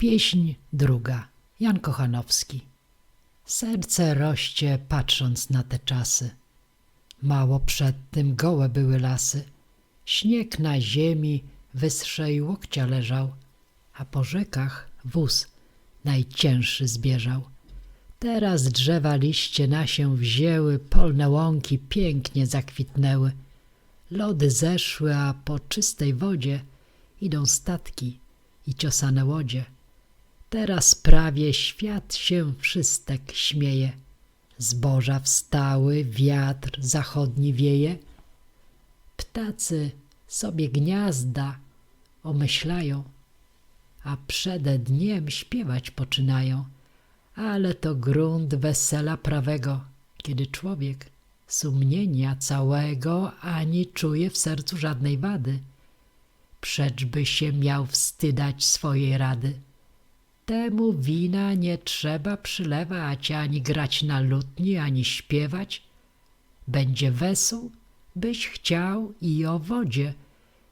Pieśń druga. Jan Kochanowski. Serce roście patrząc na te czasy. Mało przed tym gołe były lasy. Śnieg na ziemi wyższej łokcia leżał, a po rzekach wóz najcięższy zbieżał. Teraz drzewa liście na się wzięły, polne łąki pięknie zakwitnęły. Lody zeszły, a po czystej wodzie idą statki i ciosane łodzie. Teraz prawie świat się wszystek śmieje. Zboża wstały, wiatr zachodni wieje. Ptacy sobie gniazda omyślają, a przede dniem śpiewać poczynają. Ale to grunt wesela prawego, kiedy człowiek sumienia całego ani czuje w sercu żadnej wady. Przeczby się miał wstydać swojej rady. Temu wina nie trzeba przylewać, ani grać na lutni, ani śpiewać. Będzie wesół, byś chciał i o wodzie,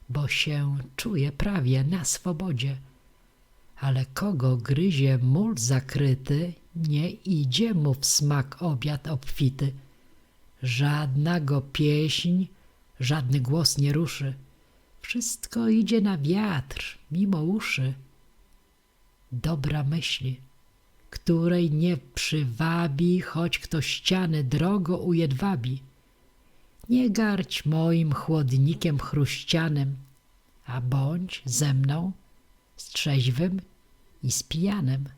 bo się czuje prawie na swobodzie. Ale kogo gryzie mól zakryty, nie idzie mu w smak obiad obfity. Żadna go pieśń, żadny głos nie ruszy. Wszystko idzie na wiatr, mimo uszy. Dobra myśli, której nie przywabi, choć kto ściany drogo ujedwabi. Nie garć moim chłodnikiem chruścianym, a bądź ze mną z trzeźwym i z.